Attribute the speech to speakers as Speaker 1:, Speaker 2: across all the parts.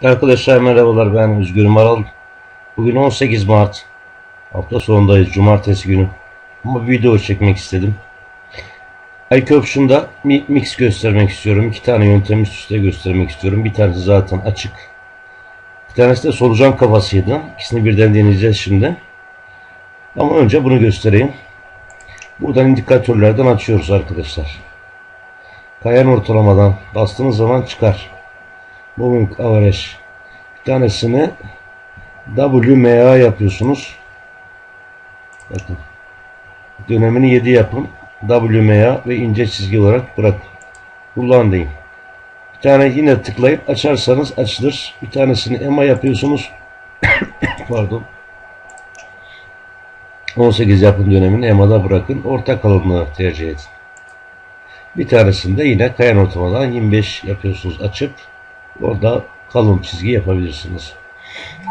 Speaker 1: Arkadaşlar merhabalar ben Özgür Maral. Bugün 18 Mart. Hafta sonundayız cumartesi günü. Ama video çekmek istedim. IQ Option'da mi- mix göstermek istiyorum. İki tane yöntem üst üste göstermek istiyorum. Bir tanesi zaten açık. Bir tanesi de solucan kafasıydı. İkisini birden deneyeceğiz şimdi. Ama önce bunu göstereyim. Buradan indikatörlerden açıyoruz arkadaşlar. Kayan ortalamadan bastığınız zaman çıkar. Moving average. Bir tanesini WMA yapıyorsunuz. Bakın. Dönemini 7 yapın. WMA ve ince çizgi olarak bırakın. Kullan deyin. Bir tane yine tıklayıp açarsanız açılır. Bir tanesini EMA yapıyorsunuz. Pardon. 18 yapın dönemini EMA'da bırakın. Orta kalınlığı tercih edin. Bir tanesinde yine kayan ortalamadan 25 yapıyorsunuz açıp orada kalın çizgi yapabilirsiniz.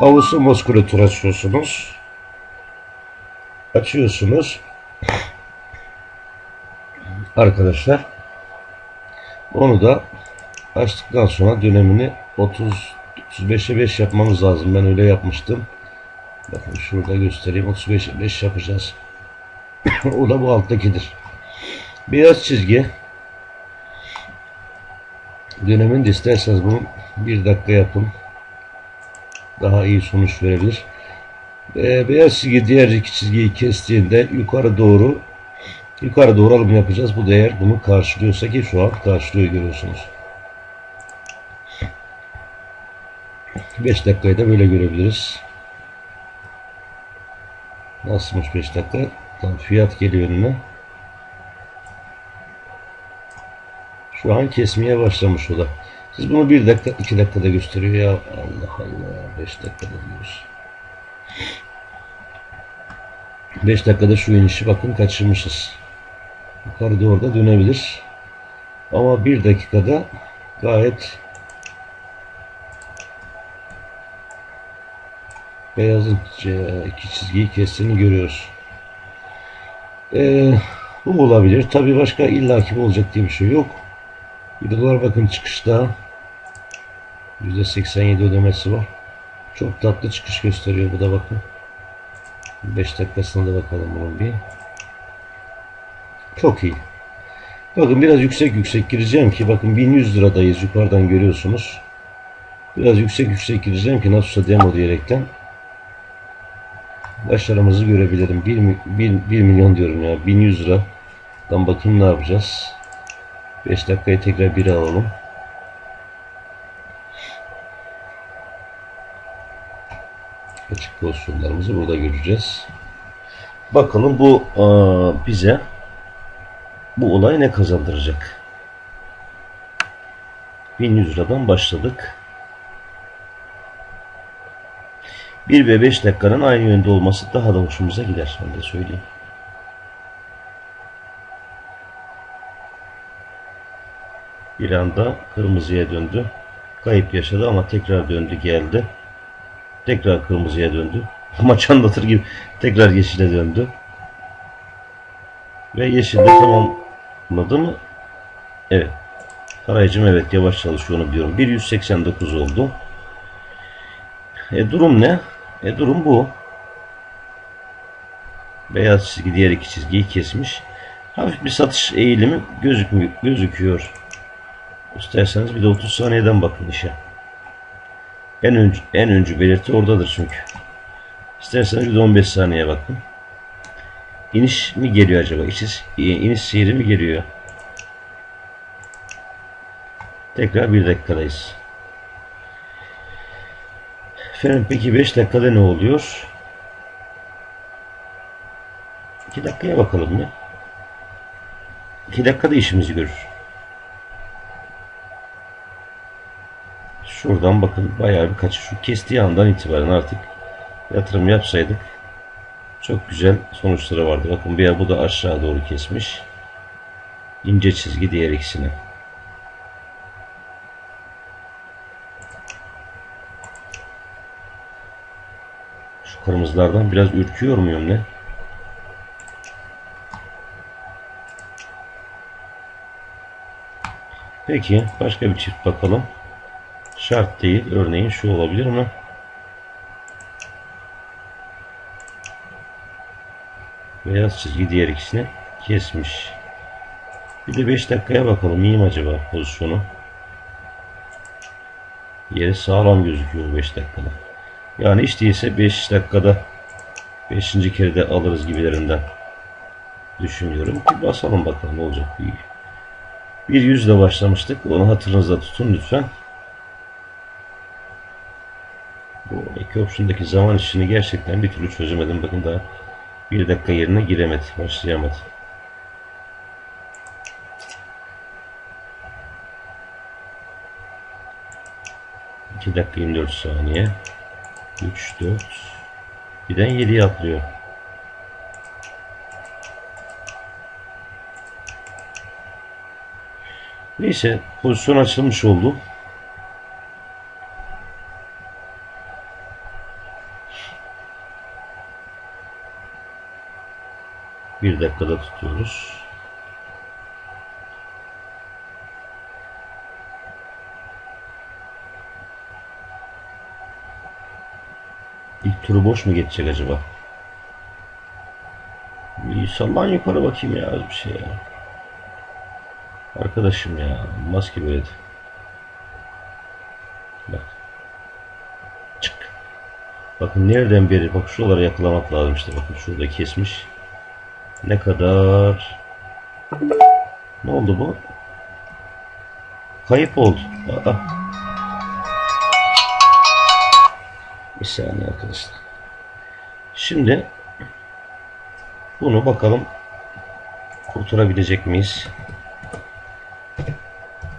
Speaker 1: Avusu muskülatür açıyorsunuz. Açıyorsunuz. Arkadaşlar onu da açtıktan sonra dönemini 30 35'e 5 yapmamız lazım. Ben öyle yapmıştım. Bakın şurada göstereyim. 35'e 5 yapacağız. o da bu alttakidir. Beyaz çizgi döneminde isterseniz bunu bir dakika yapın. Daha iyi sonuç verebilir. Ee, beyaz çizgi diğer iki çizgiyi kestiğinde yukarı doğru yukarı doğru alım yapacağız. Bu değer bunu karşılıyorsa ki şu an karşılıyor görüyorsunuz. 5 dakikayı da böyle görebiliriz. Nasılmış 5 dakika? Tam fiyat geliyor önüne. Şu an kesmeye başlamış o da. Siz bunu bir dakika, iki dakikada gösteriyor ya. Allah Allah. Beş dakikada diyoruz. Beş dakikada şu inişi bakın kaçırmışız. Yukarı doğru da dönebilir. Ama bir dakikada gayet beyazın e, iki çizgiyi kestiğini görüyoruz. Ee, bu olabilir. Tabi başka illaki olacak diye bir şey yok. Bir dolar bakın çıkışta %87 ödemesi var. Çok tatlı çıkış gösteriyor bu da bakın. 5 dakikasına da bakalım bunun bir. Çok iyi. Bakın biraz yüksek yüksek gireceğim ki bakın 1100 liradayız yukarıdan görüyorsunuz. Biraz yüksek yüksek gireceğim ki nasılsa demo diyerekten başarımızı görebilirim. 1, 1, 1 milyon diyorum ya 1100 liradan bakayım ne yapacağız. 5 dakikayı tekrar bir alalım. Açık pozisyonlarımızı burada göreceğiz. Bakalım bu aa, bize bu olay ne kazandıracak? 1100 liradan başladık. 1 ve 5 dakikanın aynı yönde olması daha da hoşumuza gider. Ben de söyleyeyim. Bir anda kırmızıya döndü. Kayıp yaşadı ama tekrar döndü geldi. Tekrar kırmızıya döndü. Maç anlatır gibi tekrar yeşile döndü. Ve yeşilde tamamladı mı? Evet. Karaycım evet yavaş çalışıyor onu biliyorum. 1.189 oldu. E durum ne? E durum bu. Beyaz çizgi diğer iki çizgiyi kesmiş. Hafif bir satış eğilimi gözükmüyor, gözüküyor. İsterseniz bir de 30 saniyeden bakın işe. En öncü, en öncü belirti oradadır çünkü. İsterseniz bir de 15 saniye bakın. İniş mi geliyor acaba? İniş, iniş mi geliyor? Tekrar bir dakikadayız. Efendim peki 5 dakikada ne oluyor? 2 dakikaya bakalım ya. 2 dakikada işimizi görür. Şuradan bakın bayağı bir kaçış. Şu kestiği andan itibaren artık yatırım yapsaydık çok güzel sonuçları vardı. Bakın bir bu da aşağı doğru kesmiş. İnce çizgi diğer ikisine. Şu kırmızılardan biraz ürküyor muyum ne? Peki başka bir çift bakalım. Şart değil. Örneğin şu olabilir mi? Beyaz çizgi diğer ikisini kesmiş. Bir de 5 dakikaya bakalım. İyi mi acaba pozisyonu? Yeri sağlam gözüküyor 5 dakikada. Yani hiç değilse 5 dakikada 5. kere de alırız gibilerinden düşünüyorum. Bir basalım bakalım ne olacak. Bir yüzle başlamıştık. Onu hatırınızda tutun lütfen. Opsiyondaki zaman işini gerçekten bir türlü çözemedim. Bakın daha bir dakika yerine giremedi. Başlayamadı. İki dakika 24 saniye. 3, 4. Birden 7'ye atlıyor. Neyse pozisyon açılmış oldu. Bir dakikada tutuyoruz. İlk turu boş mu geçecek acaba? Bir sallan yukarı bakayım ya az bir şey ya. Arkadaşım ya maske böyle. Bak. Çık. Bakın nereden beri bak şuralara yakalamak lazım işte bakın şurada kesmiş. Ne kadar ne oldu bu? Kayıp oldu. Aa. Bir saniye arkadaşlar. Şimdi bunu bakalım kurtarabilecek miyiz?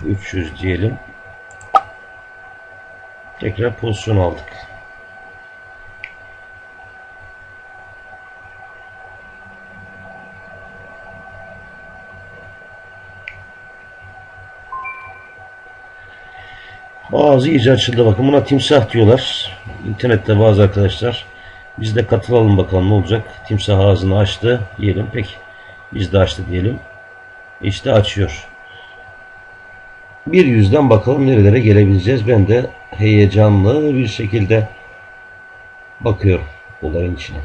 Speaker 1: 300 diyelim. Tekrar pozisyon aldık. Ağzı iyice açıldı bakın buna timsah diyorlar. İnternette bazı arkadaşlar. Biz de katılalım bakalım ne olacak. Timsah ağzını açtı diyelim. Peki biz de açtı diyelim. İşte açıyor. Bir yüzden bakalım nerelere gelebileceğiz. Ben de heyecanlı bir şekilde bakıyorum olayın içine.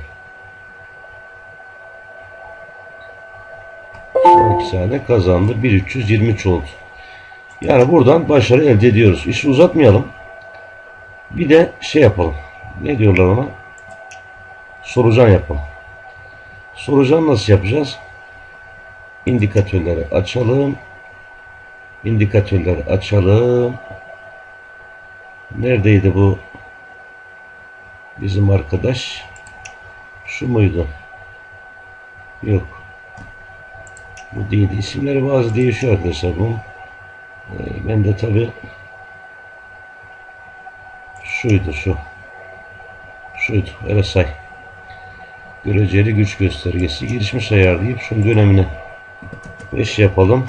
Speaker 1: Son iki saniye kazandı. 1323 oldu. Yani buradan başarı elde ediyoruz. İşi uzatmayalım. Bir de şey yapalım. Ne diyorlar ona? Solucan yapalım. Solucan nasıl yapacağız? İndikatörleri açalım. İndikatörleri açalım. Neredeydi bu? Bizim arkadaş. Şu muydu? Yok. Bu değildi. İsimleri bazı değişiyor arkadaşlar bunun. Ee, ben de tabi şuydu şu. Şuydu. RSI. Göreceli güç göstergesi. Gelişmiş ayar deyip şunun dönemini 5 yapalım.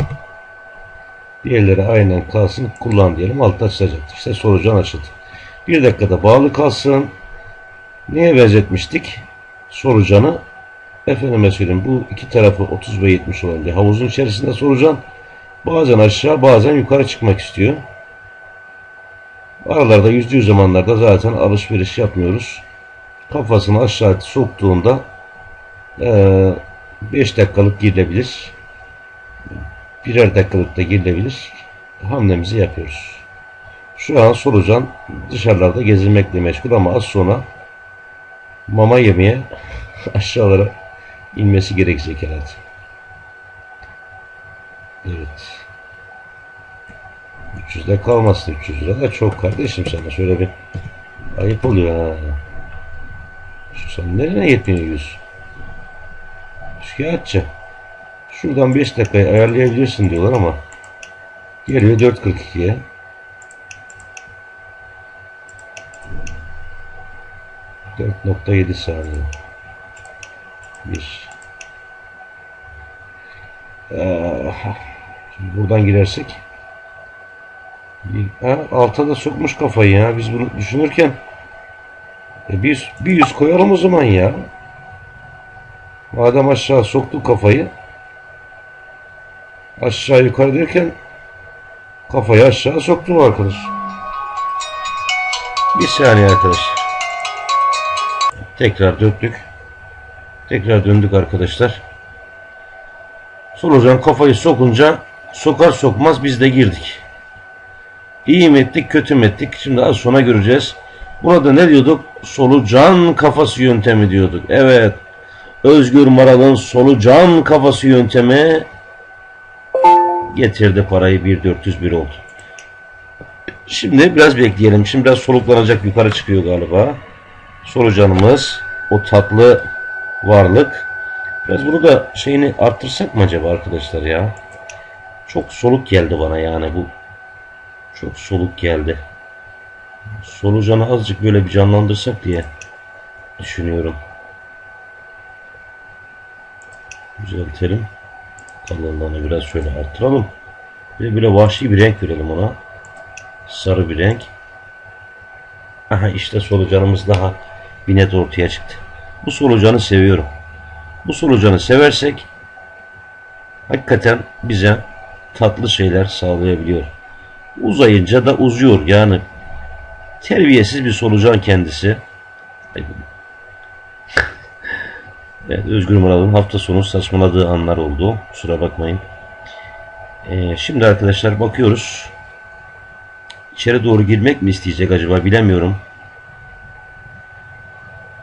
Speaker 1: Diğerleri aynen kalsın. Kullan diyelim. Altta açılacaktır. İşte solucan açıldı. Bir dakikada bağlı kalsın. Neye benzetmiştik? Solucanı efendime söyleyeyim bu iki tarafı 30 ve 70 olan havuzun içerisinde solucan bazen aşağı bazen yukarı çıkmak istiyor. Aralarda yüzdüğü zamanlarda zaten alışveriş yapmıyoruz. Kafasını aşağı soktuğunda 5 dakikalık girilebilir. Birer dakikalık da girilebilir. Hamlemizi yapıyoruz. Şu an solucan dışarılarda gezinmekle meşgul ama az sonra mama yemeye aşağılara inmesi gerekecek herhalde. Evet. 300'de kalmasın 300 lira da çok kardeşim sana şöyle bir ayıp oluyor ha. Sen nereye yetmiyor 100? Şikayetçi. Şuradan 5 dakikayı ayarlayabilirsin diyorlar ama geliyor 4.42'ye. Dört nokta yedi saniye. Bir. Ah, buradan girersek ha, alta da sokmuş kafayı ya. Biz bunu düşünürken e, bir, bir yüz koyalım o zaman ya. Madem aşağı soktu kafayı aşağı yukarı derken kafayı aşağı soktu arkadaş. Bir saniye arkadaşlar. Tekrar döktük. Tekrar döndük arkadaşlar. Solucan kafayı sokunca sokar sokmaz biz de girdik. İyi mi ettik kötü mü ettik? Şimdi az sonra göreceğiz. Buna da ne diyorduk? Solucan kafası yöntemi diyorduk. Evet. Özgür Maral'ın solucan kafası yöntemi getirdi parayı 1401 oldu. Şimdi biraz bekleyelim. Şimdi biraz soluklanacak yukarı çıkıyor galiba. Solucanımız o tatlı varlık. Biraz bunu da şeyini arttırsak mı acaba arkadaşlar ya? Çok soluk geldi bana yani bu. Çok soluk geldi. Solucanı azıcık böyle bir canlandırsak diye düşünüyorum. Düzeltelim. Kalınlığını biraz şöyle arttıralım. Bir böyle vahşi bir renk verelim ona. Sarı bir renk. Aha işte solucanımız daha bir net ortaya çıktı. Bu solucanı seviyorum. Bu solucanı seversek hakikaten bize tatlı şeyler sağlayabiliyor. Uzayınca da uzuyor. Yani terbiyesiz bir solucan kendisi. Evet, Özgür Mural'ın hafta sonu saçmaladığı anlar oldu. Kusura bakmayın. Ee, şimdi arkadaşlar bakıyoruz. İçeri doğru girmek mi isteyecek acaba bilemiyorum.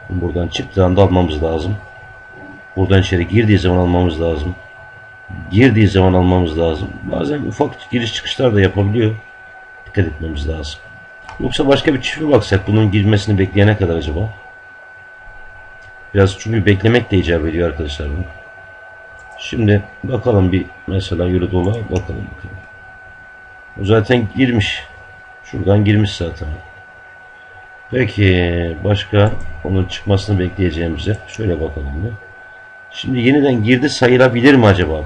Speaker 1: Buradan çıktığı anda almamız lazım. Buradan içeri girdiği zaman almamız lazım. Girdiği zaman almamız lazım. Bazen ufak giriş çıkışlar da yapabiliyor. Dikkat etmemiz lazım. Yoksa başka bir çift mi baksak bunun girmesini bekleyene kadar acaba? Biraz çünkü beklemek de icap ediyor arkadaşlar. bunu. Şimdi bakalım bir mesela yürü dola bakalım bakalım. O zaten girmiş. Şuradan girmiş zaten. Peki başka onun çıkmasını bekleyeceğimize şöyle bakalım bir. Şimdi yeniden girdi sayılabilir mi acaba?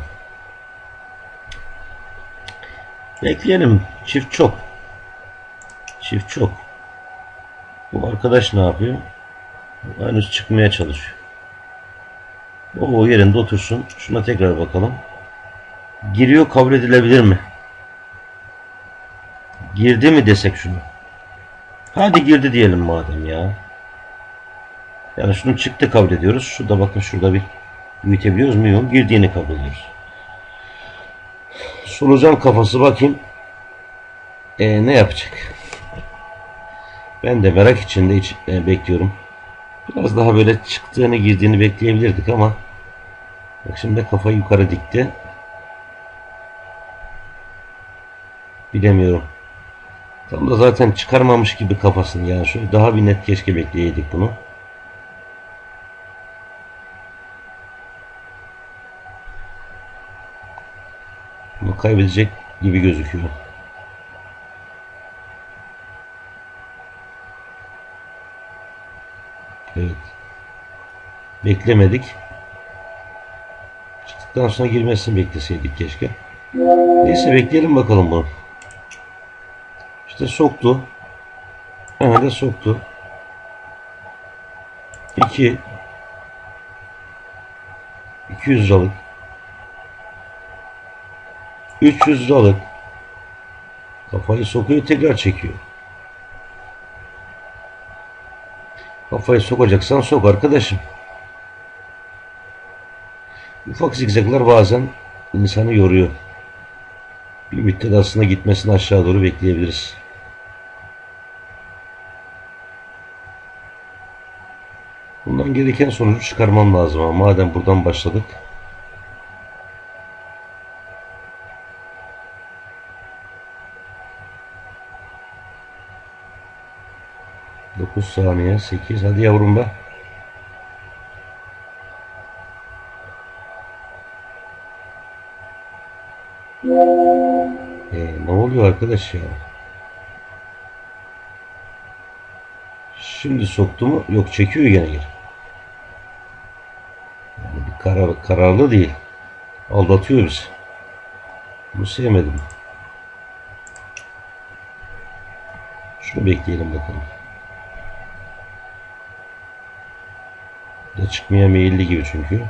Speaker 1: Bekleyelim. Çift çok. Çift çok. Bu arkadaş ne yapıyor? Henüz çıkmaya çalışıyor. O, o yerinde otursun. Şuna tekrar bakalım. Giriyor kabul edilebilir mi? Girdi mi desek şunu. Hadi girdi diyelim madem ya. Yani şunu çıktı kabul ediyoruz. Şurada bakın şurada bir büyütebiliyoruz mu? Girdiğini kabul ediyoruz. Solucan kafası bakayım. E, ne yapacak? Ben de merak içinde hiç, e, bekliyorum. Biraz daha böyle çıktığını girdiğini bekleyebilirdik ama bak şimdi kafayı yukarı dikti. Bilemiyorum. Tam da zaten çıkarmamış gibi kafasını yani şöyle daha bir net keşke bekleyeydik bunu. Kaybedecek gibi gözüküyor. Evet. Beklemedik. Çıktıktan sonra girmesini bekleseydik keşke. Neyse bekleyelim bakalım bunu. İşte soktu. Hemen de soktu. 2 200 liralık 300 liralık kafayı sokuyor tekrar çekiyor. Kafayı sokacaksan sok arkadaşım. Ufak zigzaglar bazen insanı yoruyor. Bir müddet aslında gitmesini aşağı doğru bekleyebiliriz. Bundan gereken sonucu çıkarmam lazım ama madem buradan başladık. Dokuz saniye, sekiz. Hadi yavrum be. Ee, ne oluyor arkadaş ya? Şimdi soktu mu? Yok çekiyor gene geri. Yani bir karar, kararlı değil. Aldatıyor bizi. Bunu sevmedim. Şunu bekleyelim bakalım. çıkmaya meyilli gibi çünkü.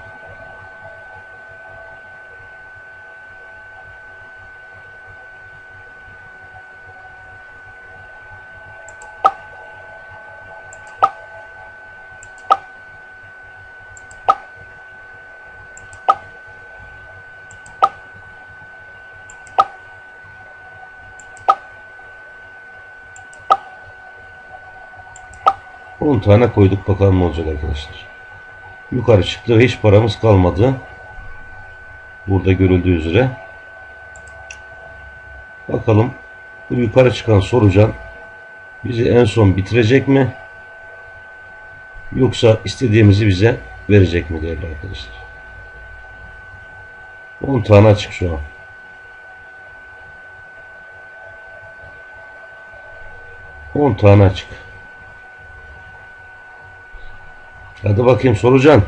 Speaker 1: On tane koyduk bakalım ne olacak arkadaşlar. Yukarı çıktı hiç paramız kalmadı. Burada görüldüğü üzere. Bakalım bu yukarı çıkan solucan bizi en son bitirecek mi? Yoksa istediğimizi bize verecek mi değerli arkadaşlar? 10 tane açık şu an. On tane açık. Hadi bakayım solucan.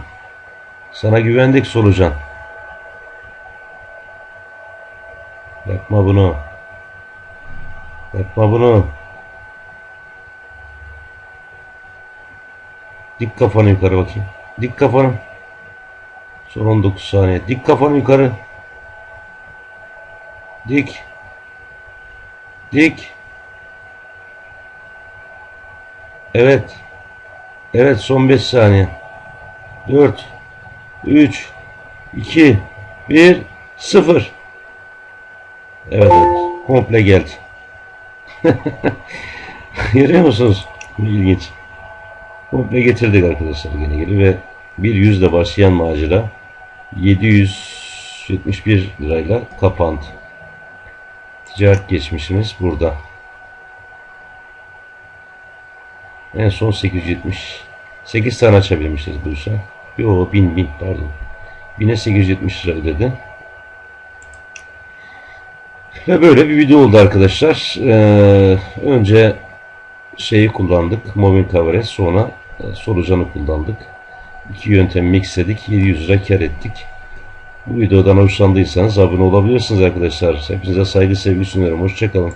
Speaker 1: Sana güvendik solucan. Yapma bunu. Yapma bunu. Dik kafanı yukarı bakayım. Dik kafanı. Son 19 saniye. Dik kafanı yukarı. Dik. Dik. Evet. Evet son 5 saniye. 4 3 2 1 0 Evet. Komple geldi. Görüyor musunuz? İlginç. Komple getirdik arkadaşlar gene geri ve bir yüzle başlayan macera 771 lirayla kapandı. Ticaret geçmişimiz burada. En son 870 8 tane açabilmişiz bu işe. Yo 1000 1000 pardon. 1000'e 870 lira dedi. Ve böyle bir video oldu arkadaşlar. Ee, önce şeyi kullandık. Moving Coverage sonra e, solucanı kullandık. İki yöntem mixledik. 700 lira kar ettik. Bu videodan hoşlandıysanız abone olabilirsiniz arkadaşlar. Hepinize saygı sevgi sunuyorum. Hoşçakalın.